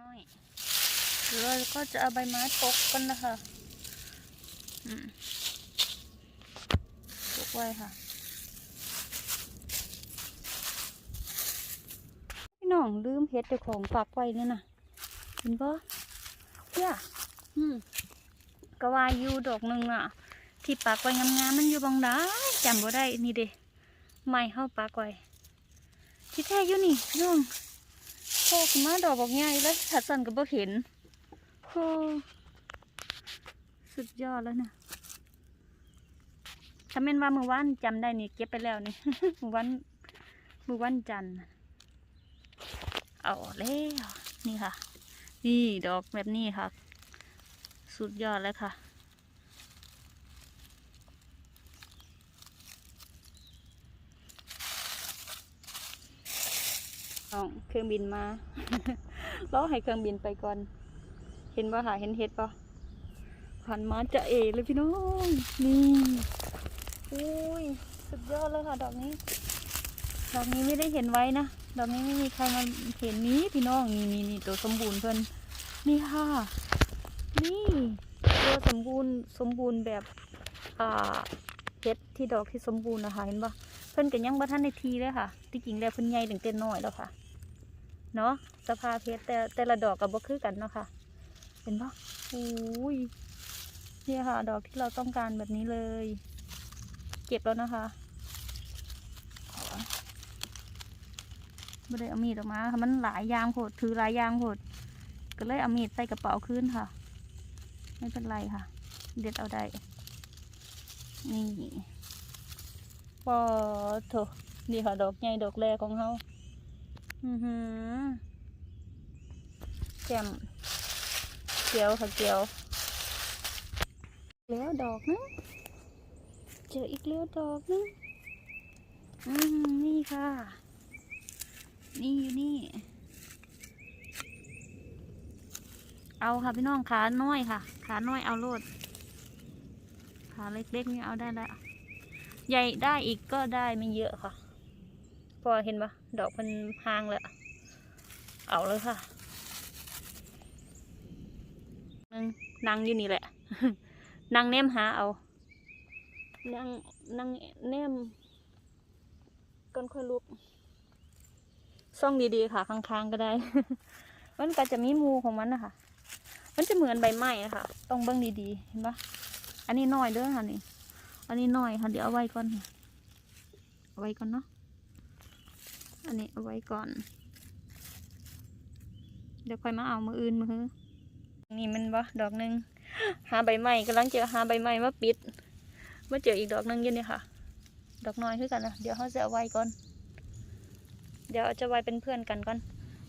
น้อยเดี๋ยวเราก็จะเอาใบไม้ปกกันนะคะอืมปกไว้ค่ะ พี่น้องลืมเฮ็ดเจ้าของฝากไว้เนี่ยนะเห็นปะเนี่ยอืมก็ว่าอยู่ดอกหนึ่งอะ ที่ปากไว้งามๆมันอยู่บางได้จำบ่ได้นี่เด้ไม่เข้าปากไว้ที่แท้อยู่นี่พี่น้อง โคขึ้นมาดอกบอกใหญ่เลยถ้าสั่นก็บ่เห็นโอ้สุดยอดแล้วนะถ้าแม่นว่ามือวันจำได้นี่เก็บไปแล้วนี่มือวันมือวันจันเอาแล้วนี่ค่ะ นี่ดอกแบบนี้ค่ะ สุดยอดแล้วค่ะ น้องเครื่องบินมารอให้เครื่องบินไปก่อน เห็นป่ะค่ะ เห็นเห็ดป่ะหันมาจะเอเลยพี่น้องนี่อุ้ยสุดยอดเลยค่ะ ดอกนี้ ดอกนี้ไม่ได้เห็นไว้นะดอกนี้ไม่มีใครมาเห็นนี้พี่น้องนี่นี่นี่ตัวสมบูรณ์เพิ่อนนี่ค่ะ นี่ตัวสมบูรณ์สมบูรณ์แบบอ่าเห็ดที่ดอกที่สมบูรณ์นะคะเห็นป่ะเพิ่อนก็ยังบ่ทันในทีเลยค่ะ ที่จริงแล้วเพิ่อนใหญ่ถึงเต้นน้อยแล้วค่ะ เนาะสภาเพชรแต่แต่ละดอกก็บ่คือกันเนาะค่ะ เห็นปะอุ้ยนี่ค่ะ ดอกที่เราต้องการแบบนี้เลย เก็บแล้วนะคะไม่ได้เอามีดออกมาค่ะมันหลายยางโหดถือหลายยางโหดก็เลยเอามีดใส่กระเป๋าขึ้นค่ะ ไม่เป็นไรค่ะ เด็ดเอาได้ นี่ปอโถนี่ค่ะ ดอกใหญ่ดอกแรกของเขา อือหือแจ่มเกียวค่ะเกียว แล้วดอกนึงเจออีกแล้วดอกนึงอืมนี่ค่ะ นี่อยู่นี่ เอาค่ะพี่น้องขาน้อยค่ะ ขาน้อยเอาโลดขาเล็กๆนี่เอาได้แล้วใหญ่ได้อีกก็ได้ไม่เยอะค่ะ พอเห็นปะดอกมันพางแล้วเอาเลยค่ะนางนางอยู่นี่แหละนางแนมหาเอานางนางแนมก่อนค่อยลุกซ่องดีๆค่ะค้างๆก็ได้ มันก็จะมีมูของมันนะคะมันจะเหมือนใบไม้นะคะต้องเบิ้งดีๆเห็นปะอันนี้น้อยเด้อค่ะนี่ อันนี้น้อยค่ะเดี๋ยวเอาไว้ก่อนค่ะเอาไว้ก่อนเนาะ อันนี้เอาไว้ก่อน เดี๋ยวค่อยมาเอามืออื่นมือฮือนี่มันบ่ดอกหนึ่งหาใบใหม่กำลังเจอหาใบใหม่มาปิดมาเจออีกดอกหนึ่งยืนนี่ค่ะ ดอกน้อยคือกันนะเดี๋ยวเขาจะเอาไว้ก่อน เดี๋ยวจะไว้เป็นเพื่อนกันก่อน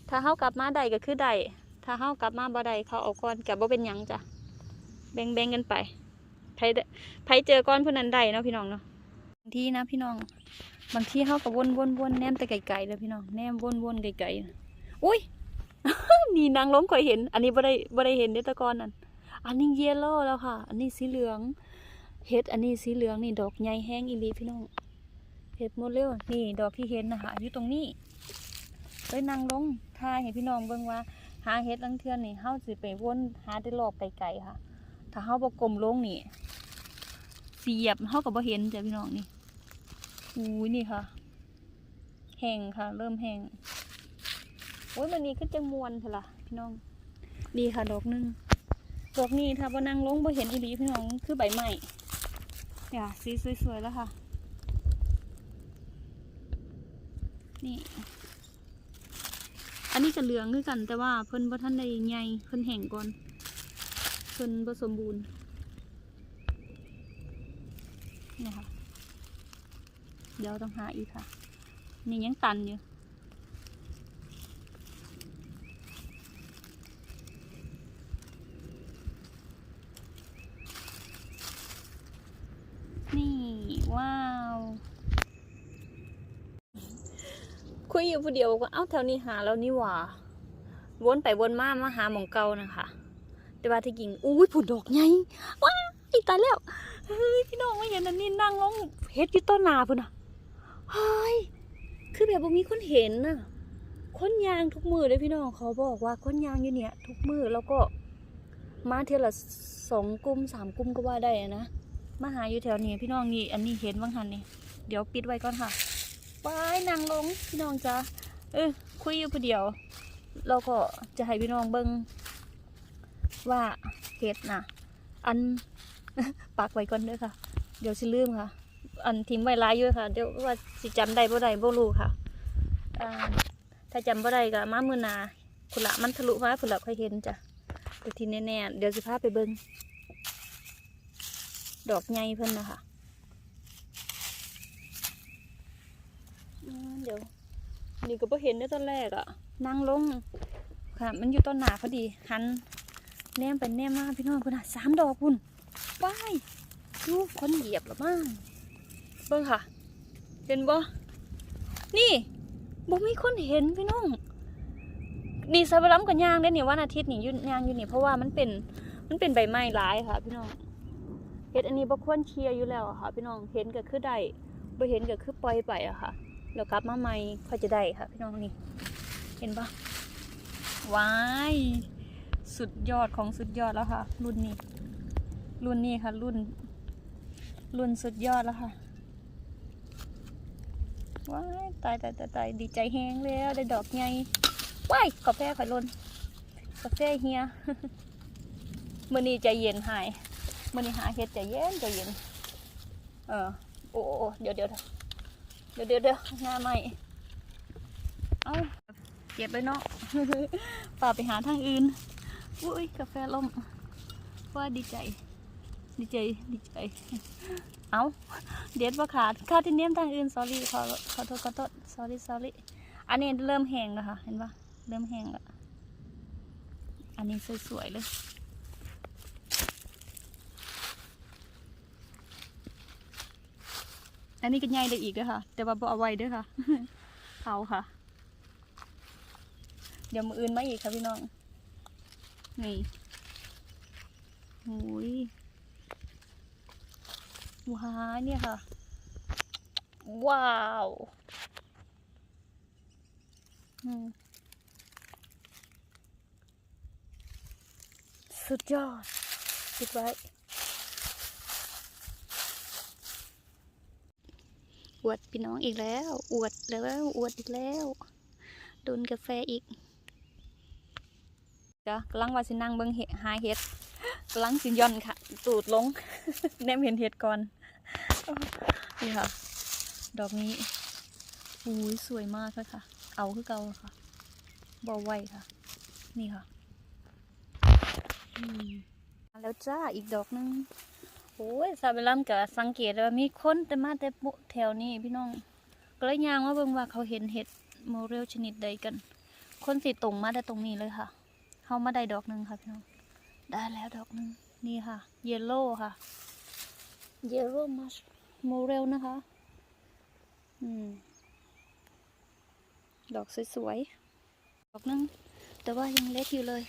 ถ้าเขากลับมาได้ก็คือได้ถ้าเขากลับมาบ่ได้เขาเอาก่อนกับบ่เป็นยังจ้ะแบ่งแบ่งกันไปไผได้ไผเจอก้อนผู้นั้นได้เนาะพี่น้องเนาะที่นะพี่น้อง บางทีเขาก็วนวนวนแนมแต่ไกลๆเลยพี่น้องแนมวนวนไกลๆอุ้ยนี่นางล้มข่อยเห็น อันนี้บ่ได้บ่ได้เห็นเดตะกอนนั่นอันนี้เยลโล่แล้วค่ะ อันนี้สีเหลืองเห็ดอันนี้สีเหลืองนี่ดอกใหญ่แห้งอีลีพี่น้องเห็ดหมดเร็วนี่ดอกที่เห็นนะคะอยู่ตรงนี้เลยนางลงทายให้พี่น้องเบิ่งว่า หาเห็ดลังเทือนนี่เฮาสิไปวนหาได้รอบไกลๆค่ะ ถ้าเฮาบ่กลมลงนี่เสียบเขากับบ่เห็นจ้ะพี่น้องนี่ อู้ยนี่ค่ะ แห้งค่ะ เริ่มแห้งโอ้ยมันนี้ขึ้นจังมวนเถอะล่ะพี่น้องนี่ค่ะดอกหนึงดอกนี้ถ้าบ่นั่งลงบ่เห็นอีหลีพี่น้องคือใบไม้เนี่ยสีสวยๆแล้วค่ะ นี่ อันนี้ก็เหลืองคือกันแต่ว่าเพิ่นบ่ทันได้ใหญ่เพิ่นแห้งก่อนเพิ่นบ่สมบูรณ์นี่ค่ะ เดี๋ยวต้องหาอีกค่ะ นี่ยังตันอยู่นี่ว้าว คุยอยู่ผู้เดียวกว่าเอ้าแถวนี้หาแล้วนี่หว่า วนไปวนมามาหาหมองเก่านะคะ แต่ว่าที่จริงอุ้ยผุดดอกไงว้าตายแล้ว เฮ้ยพี่น้องไม่เห็นอันนี้นั่งลงเฮ็ดอยู่ต้นนาพุ่นอะ เฮ้ยคือแบบบ่มีคนเห็นน่ะคนยางทุกมือเลยพี่น้องเขาบอกว่าคนยางอยู่เนี่ย ทุกมือแล้วก็มาเท่าละสองกลุ่มสามกลุ่มก็ว่าได้นะมาหาอยู่แถวนี้พี่น้องนี่อันนี้เห็นบ้างหันนี่เดี๋ยวปิดไว้ก่อนค่ะไปนางลงพี่น้องจ้าเออคุยอยู่ผู้เดียว เราก็จะให้พี่น้องเบิ้งว่าเห็ดน่ะอันปักไว้ก่อนเด้อค่ะ เดี๋ยวสิลืมค่ะ อันทิ้งไว้หลายอยู่ค่ะเดี๋ยวว่าสิจำได้บ่ได้บ่รู้ค่ะถ้าจำบ่ได้ก็มามือนาคุณละมันทะลุมาคุณละค่อยเห็นจ้ะแต่ทีแน่ๆเดี๋ยวสิพาไปเบิ่งดอกใหญ่เพิ่นนะคะเดี๋ยวนี่ก็บ่เห็นในตอนแรกอะนั่งลงค่ะ มันอยู่ต้นหนาพอดีหันแนมไปแนมมาพี่น้องคุณอะสามดอกคุณว้ายดูคนเหยียบหรือมั้ง เบิ่งค่ะ เห็นบ่นี่บ่มีคนเห็นพี่น้องนี่ซาบล้ำกับยางได้เนี่ยวันอาทิตย์นี่ยุ่ยางอยู่นี่เพราะว่ามันเป็นมันเป็นใบไม้หลายค่ะ พี่น้องเห็ดอันนี้บ่ควรเชียร์อยู่แล้วค่ะ พี่น้องเห็นก็คือได้บ่เห็นก็คือปล่อยไปอะค่ะแล้วกลับมาใหม่ค่อยจะได้ค่ะ พี่น้องนี่เห็นปะว้ายสุดยอดของสุดยอดแล้วค่ะ รุ่นนี้ รุ่นนี้ค่ะ รุ่น รุ่นสุดยอดแล้วค่ะ ว้ายตายตายตายตายดีใจแฮงแล้วได้ดอกใหญ่ว้ายกาแฟข่อยล่นกาแฟเฮียมื่อนี้ใจเย็นหายมื่อนี้หาเฮ็ดใจเย็นใจเย็น เออโอ้โอ้เดี๋ยวเดี๋ยวเดี๋ยวเดี๋ยวเดี๋ยวหน้าใหม่เอาเก็บไปเนาะป่าไปหาทางอื่นอุ้ยกาแฟล่มว่าดีใจ ดีใจดีใจ เอาเด็ดว่าขาดขาที่เนียมทางอื่น sorry ขอขอโทษขอโทษ sorry sorry อันนี้เริ่มแห้งแล้วค่ะ เห็นปะเริ่มแห้งแล้ว อันนี้สวยๆเลยอันนี้ก็ใหญ่เลยอีกด้วยค่ะ แต่ว่าบ่เอาไว้ด้วยค่ะเอาค่ะ เดี๋ยวมืออื่นมาอีกค่ะพี่น้อง นี่หุย ว้าเนี่ยค่ะ ว้าวสุดยอดปิดไว้ อวดพี่น้องอีกแล้ว อวดแล้วอวดอีกแล้วโดนกาแฟอีกจ้ะกำลังว่าสินั่งเบิ่งเห็ดหาเห็ดกำลังสิย่อนค่ะ ตูดลง แนมเห็นเห็ดก่อน นี่ค่ะ ดอกนี้อุ้ยสวยมากเลยค่ะ เอาคือเก่าค่ะบอไว้ค่ะ นี่ค่ะอืมมาแล้วจ้าอีกดอกหนึงโอ้ยซาเบลัมก็สังเกตว่ามีคนแต่มาแต่ปุแถวนี้พี่น้องก็เลยยางว่าเบิ่งว่าเขาเห็นเห็ดโมเรลชนิดใดกัน คนสิตรงมาได้ตรงนี้เลยค่ะ เขามาได้ดอกหนึ่งค่ะพี่น้อง ได้แล้วดอกหนึ่ง นี่ค่ะ เยลโล่ค่ะ เยลโล่มัชโมเรลนะคะ อืม ดอกสวยๆ ดอกหนึง แต่ว่ายังเล็กอยู่เลย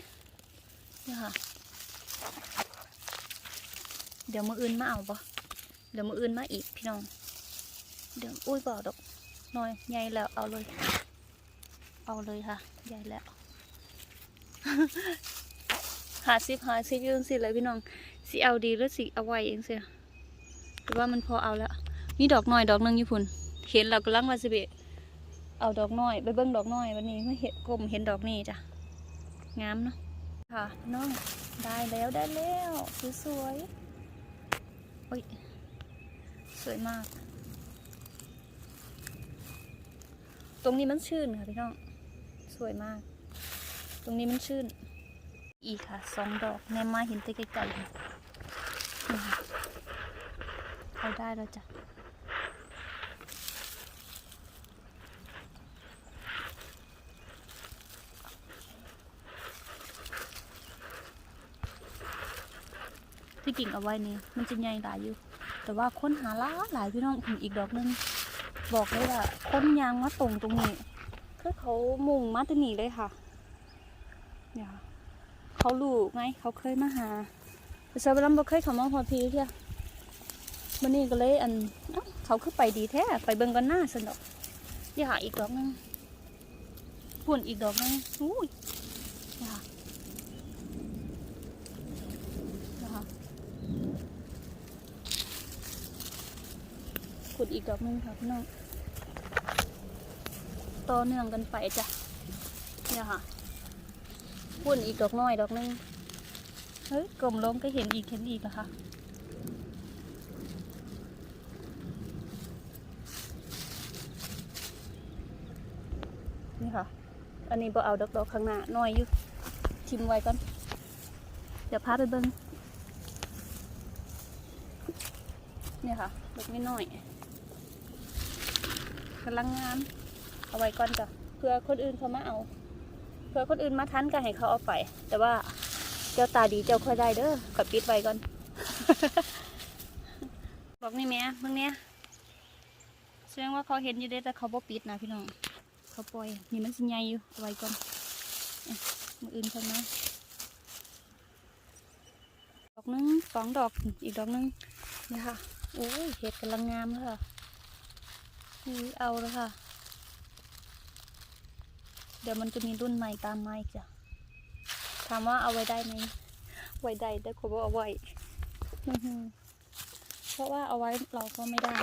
นี่ค่ะ เดี๋ยวมืออื่นมาเอาปะเดี๋ยวมืออื่นมาอีกพี่น้อง เดี๋ยวอุ้ยบอกดอกหน่อยใหญ่แล้วเอาเลย เอาเลยค่ะ ใหญ่แล้ว หาซิบหาซิบอยังสิเลยพี่น้องสิเอาดีหรือสิเอาไว้เองเสียหรือว่ามันพอเอาแล้วมีดอกน้อยดอกหนึงอยู่พุ่นเห็นเรากำลังวาสิเบะเอาดอกน้อยไปเบิ้งดอกน้อยวันนี้ไม่เห็นกลมเห็นดอกนี้จ้ะงามเนาะค่ะน้องได้แล้วได้แล้วสวยๆโอ้ยสวยมาก ตรงนี้มันชื่นค่ะพี่น้อง สวยมาก ตรงนี้มันชื่น อีกค่ะสองดอกแนมมาเห็นแต่ไกลๆค่ะนี่ค่ะเอาได้แล้วจ้ะที่กิ่งเอาไว้นี่มันจะใหญ่หลายอยู่ แต่ว่าค้นหาหลาหลายพี่น้องอีกดอกหนึงบอกเลยว่าค้นยางมาตรงตรงนี้คือเขามุ่งมาตรงนี้เลยค่ะ เนี่ยค่ะ เขารู้ไง เขาเคยมาหาแต่ชาวบ้านบ่เคยเขามาหอดพีเที่ยวันนี้ก็เลยอันเอ้าขาคือไปดีแท้ไปเบิ่งกันหน้าสนดอกนี่ค่ะอีกดอกหนึงพุ่นอีกดอกนึงอุ้ยนี่ค่ะนะคะขุดอีกดอกนึงค่ะพี่น้องต่อเนื่องกันไปจ้ะเนี่ยค่ะ พุ่นอีกดอกน้อยดอกนึงเฮ้ยกลมลงก็เห็นอีกเห็นอีกอค่ะนี่ค่ะ อันนี้บ่เอาดอกดอกๆข้างหน้าน้อยอยู่ทิมไว้ก่อน เดี๋ยวพาไปเบิ้งเนี่ยค่ะดอกไม่น้อยกำลังงาม เอาไว้ก่อนจ้ะเพื่อคนอื่นเขามาเอา เพื่อคนอื่นมาทันก็ให้เขาเอาไป แต่ว่าเจ้าตาดีเจ้าค่อยได้เด้อกับปิดไว้ก่อน บอกนี่แม่มึงเนี่ยแสดงว่าเขาเห็นอยู่เด้แต่เขาบ่ปิดนะพี่น้อง เขาปล่อย นี่มันสิใหญ่อยู่เอาไว้ก่อนอ๊ะมืออื่นคนมาดอกนึงสองดอกอีกดอกนึงนี่ค่ะโอ้ยเห็ดกำลังงามเลยค่ะนี่เอาแล้วค่ะ เดี๋ยวมันจะมีรุ่นใหม่ตามมาอีกจ้ะถามว่าเอาไว้ได้ไหมไว้ได้แต่ขาบอกเอาไว้เพราะว่าเอาไว้เราก็ไม่ได้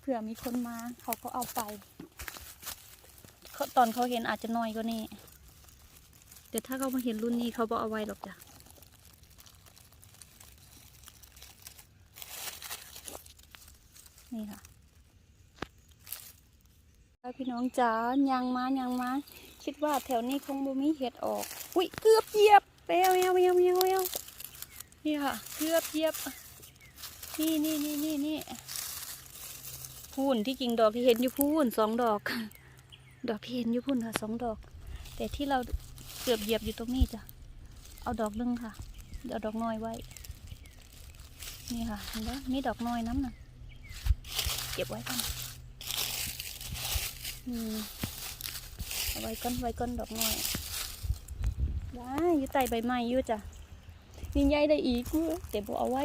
เผื่อมีคนมาเขาก็เอาไปตอนเขาเห็นอาจจะน้อยกว่านี้แต่ถ้าเขามาเห็นรุ่นนี้เขาบอกเอาไว้หรอกจ้ะนี่ค่ะ พี่น้องจ๋ายังมายังมาคิดว่าแถวนี้คงบ่มีเห็ดออก อุ้ยเกือบเหยียบเปวเอวเอวเอวเอวนี่ค่ะเกือบเหยียบ นี่นี่นี่นี่นี่พูนที่จริงดอกที่เห็นอยู่พูนสองดอก ดอกที่เห็นอยู่พุ่นค่ะสองดอก แต่ที่เราเกือบเหยียบอยู่ตรงนี้จ้ะเอาดอกหนึงค่ะเดี๋ยวเอาดอกน้อยไว้ นี่ค่ะเห็นไหมมีดอกน้อยน้ำน่ะเก็บไว้ก่อน เอาไว้ก้อนไว้ก้อนดอกน้อยว้ายอยู่ใต้ใบไม้อยู่จ้ะนี่ใหญ่ได้อีกเว้ยแต่บ่เอาไว้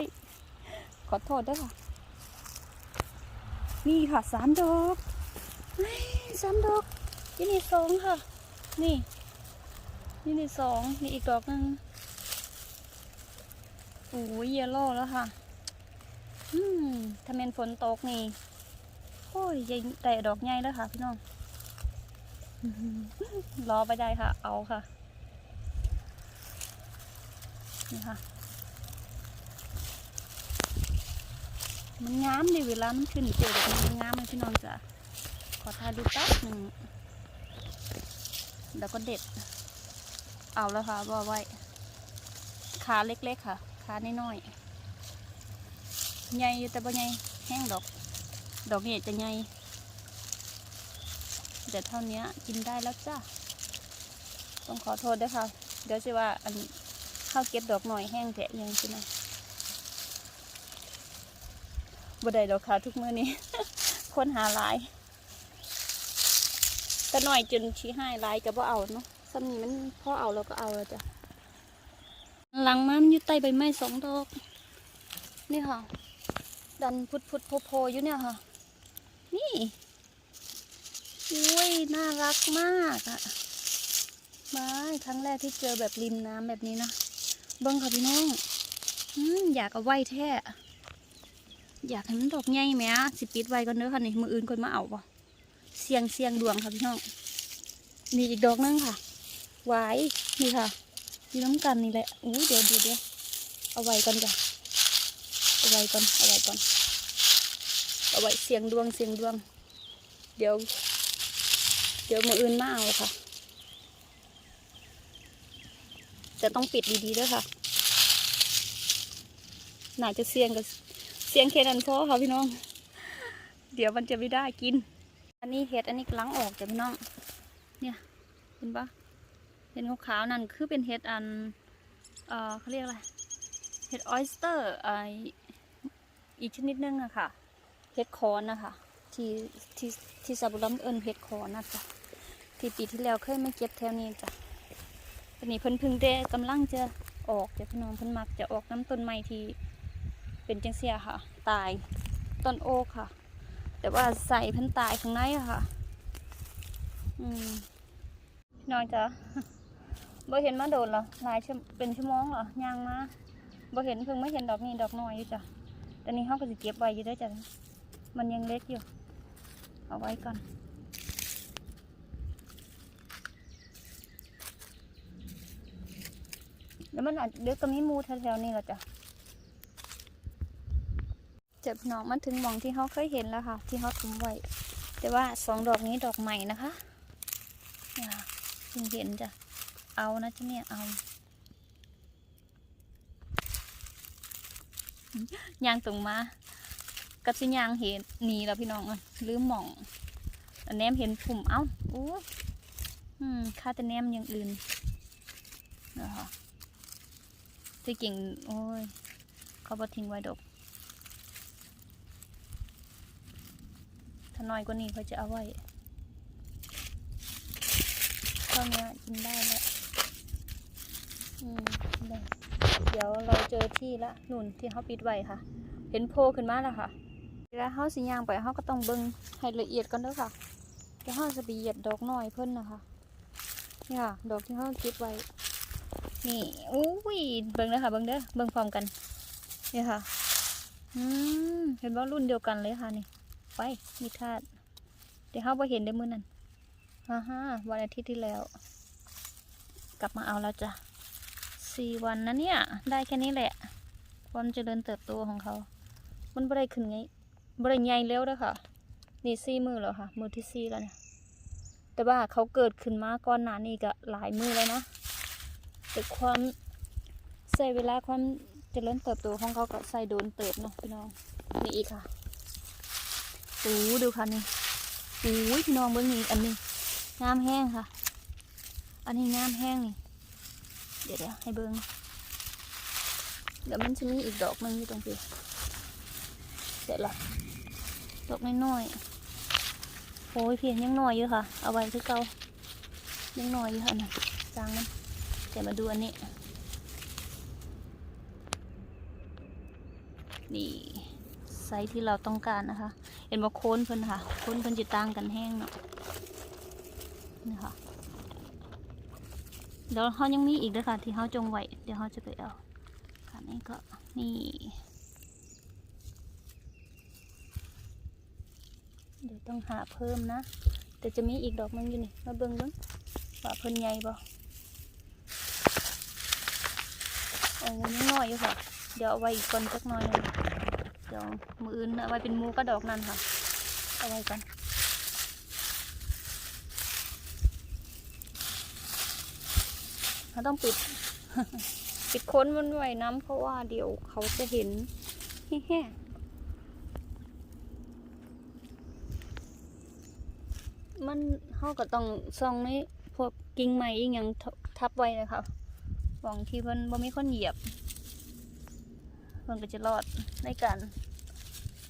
ขอโทษด้วยค่ะ นี่ค่ะสามดอกสามดอกนี่นี่สองค่ะ นี่นี่นี่สองนี่อีกดอกหนึ่งโอ้ยเยลโล่แล้วค่ะ อืมถ้าเป็นฝนตกนี่ โอ้ยใหญ่แต่ดอกใหญ่แล้วค่ะพี่น้อง รอไปได้ค่ะ เอาค่ะ นี่ค่ะ มันงามดิเวลามันขึ้นเจอแบบนี้มันงามเลยพี่น้องจ้ะขอทายดูแป๊บหนึ่งแล้วก็เด็ด เอาแล้วค่ะว่าไว้ขาเล็กๆค่ะขาน้อยๆใหญ่อยู่แต่บ่ใหญ่แห้งดอก ดอกนี้จะใหญ่ เดี๋ยวเท่านี้กินได้แล้วจ้าต้องขอโทษด้วยค่ะ เดี๋ยวจะว่าอันข้าวเก็บดอกหน่อยแห้งแทะยังใช่ไหมบ่ได้ดอกค่ะทุกมื้อนี้ คนหาหลายแต่หน่อยจนชี้ให้ลายก็บ่เอาเนาะซ้ำนี้มันพอเอาแล้วก็เอาแล้วจ้ะหลังมามันอยู่ใต้ใบไม้สองดอก นี่ค่ะ ดันพุดพุดโพโพอยู่เนี่ยค่ะ นี่ อุ้ยน่ารักมากอะมาครั้งแรกที่เจอแบบริมน้ำแบบนี้นะเบิ้งค่ะพี่น้องอืมอยากเอาไว้แท้อยากให้มันดอกใหญ่ไหมอะสิปิดไว้ก่อนเด้อค่ะนี่มืออื่นคนมาเอาปะเสียงเสียงดวงค่ะพี่น้องมีอีกดอกนึงค่ะไว้นี่ค่ะอยู่น้ำกันนี่แหละอู้เดี๋ยวเดี๋ยวเดี๋ยวเอาไว้ก่อนจ้ะเอาไว้ก่อนเอาไว้ก่อนเอาไว้เสียงดวงเสียงดวง เดี๋ยว เดี๋ยวมืออื่นมาเอาค่ะ จะต้องปิดดีๆด้วยค่ะ น่าจะเสียงกับเสียงแค่นั้นพอค่ะพี่น้อง เดี๋ยวมันจะไม่ได้กิน อันนี้เห็ดอันนี้กำลังออกจ้ะพี่น้อง เนี่ยเห็นปะเห็นขาวๆนั่นคือเป็นเห็ดอัน เอ่อเขาเรียกอะไร เห็ดออยสเตอร์ไออีกชนิดนึงอะค่ะ เห็ดคอนนะคะ ที่ที่ที่ซาบุรัมเอิญเห็ดคอนะจ๊ะที่ปีที่แล้วเคยมาเก็บแถวนี้จ้ะตอนนี้เพิ่นพึ่งได้กำลังจะออกจะพี่น้องเพิ่นมักจะออกน้ำต้นไม้ที่เป็นจังเสียค่ะ ตายต้นโอ๊กค่ะ แต่ว่าใส่เพิ่นตายข้างในอะค่ะ อืมพี่น้องจ้ะบ่เห็นมาโดนเหรอหลายชั่วเป็นชั่วโมงเหรอย่างมาบ่เห็นเพิ่งไม่เห็นดอกนี้ดอกน้อยอยู่จ้ะต่นี้เขาก็สิเก็บไว้อยู่ด้วยจ้ะมันยังเล็กอยู่ เอาไว้ก่อน แล้วมันอาจเดี๋ยวก็มีมูแถวๆนี้ละจ้ะเจ็บหนองมันถึงหมองที่เขาเคยเห็นแล้วค่ะ ที่เขาถุมไว้ แต่ว่าสองดอกนี้ดอกใหม่นะคะเนี่ยค่ะเพิ่งเห็นจ้ะ เอานะจ๊ะเนี่ยเอายางตรงมา กับสิยางเห็นหนีแล้วพี่น้องอะลืมหม่องแนมเห็นผุ่มเอ้าโอ้อืมค่าแต่แนมอย่างอื่นนะคะที่กิ่งโอ้ยเขาบอทิ้งไว้ดกถ้าน้อยกว่านี้เขาจะเอาไว้เท่านี้กินได้แล้วอืมเดี๋ยวเราเจอที่ละนุ่นที่เขาปิดไว้ค่ะ เห็นโพขึ้นมาแล้วค่ะ เวลาเขาสิย่างไปเขาก็ต้องเบิ่งให้ละเอียดก่อนเด้อค่ะเดี๋ยวเขาจะไปเหยียดดอกน้อยเพิ่นนะคะนี่ค่ะ ดอกที่เขาเก็บไว้ นี่อุ้ยเบิ่งเด้อค่ะเบิ่งเด้อเบิ่งพร้อมกันนี่ค่ะอืมเห็นว่ารุ่นเดียวกันเลยค่ะนี่ ไปมีธาตุเดี๋ยวเขาไปเห็นได้มื้อนั้นฮ่าฮ่าวันอาทิตย์ที่แล้ว กลับมาเอาแล้วจ้ะสี่วันนะเนี่ย ได้แค่นี้แหละ ความเจริญเติบโตของเขา มันบ่ได้ขึ้นไง บ่ได้ใหญ่เร็วเด้อค่ะ นี่สี่มือแล้วค่ะ มือที่สี่แล้วเนี่ยแต่ว่าเขาเกิดขึ้นมาก่อนหน้านี้ก็หลายมือแล้วนะแต่ความใส่เวลาความจเจริญเติบโตของเขาก็ใส่โดนเติบเนาะพี่น้องนี่อีกค่ะโอ้ดูค่ะนี่โอ้ยพี่น้องเบิ้องนี่อันนี้งามแห้งค่ะ อันนี้งามแห้งนี่เดี๋ยวเดี๋ยวให้เบิ้งเดี๋ยวมันจะมีอีกดอกหนึงอยู่ตรงนี้ เสร็จละดอกน้อยๆโอ้ยเพียงยังน้อยอยู่ค่ะ เอาไว้คือเก่ายังน้อยอยู่ค่ะนะจางมันเดี๋ยวมาดูอันนี้ นี่ไซส์ที่เราต้องการนะคะ เห็นว่าโคนเพิ่นค่ะ โคนเพิ่นจะต่างกันแห้งเนาะ นี่ค่ะ เดี๋ยวเขายังมีอีกด้วยค่ะ ที่เขาจงไว้ เดี๋ยวเขาจะไปเอาค่ะนี่ก็นี่ เดี๋ยวต้องหาเพิ่มนะ แต่จะมีอีกดอกหนึงอยู่นี่ มาเบิ่งเบิ่งว่าเพิ่นใหญ่บ่โอ้ยังน้อยอยู่ค่ะ เดี๋ยวเอาไว้อีกก่อนสักหน่อยหนึงเดี๋ยวมืออื่นเอาไว้เป็นมูกระดอกนั่นค่ะ เอาไว้ก่อนเราต้องปิด ปิดค้นมันไว้น้ำเพราะว่าเดี๋ยวเขาจะเห็นแฮ่ มันเขาก็ต้องซ่องในพวกกิ่งไม้อีกอย่างทับไว้นะคะหวังที่มันบ่มีคนเหยียบ มันก็จะรอดในการ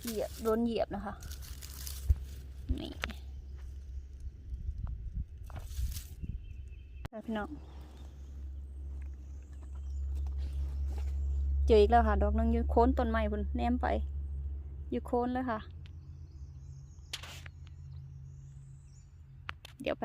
เหยียบโดนเหยียบนะคะนี่ค่ะพี่น้องเจออีกแล้วค่ะ ดอกนึงอยู่โค้นต้นไม้พุ่นแนมไป อยู่โค้นเลยค่ะ เดี๋ยวแ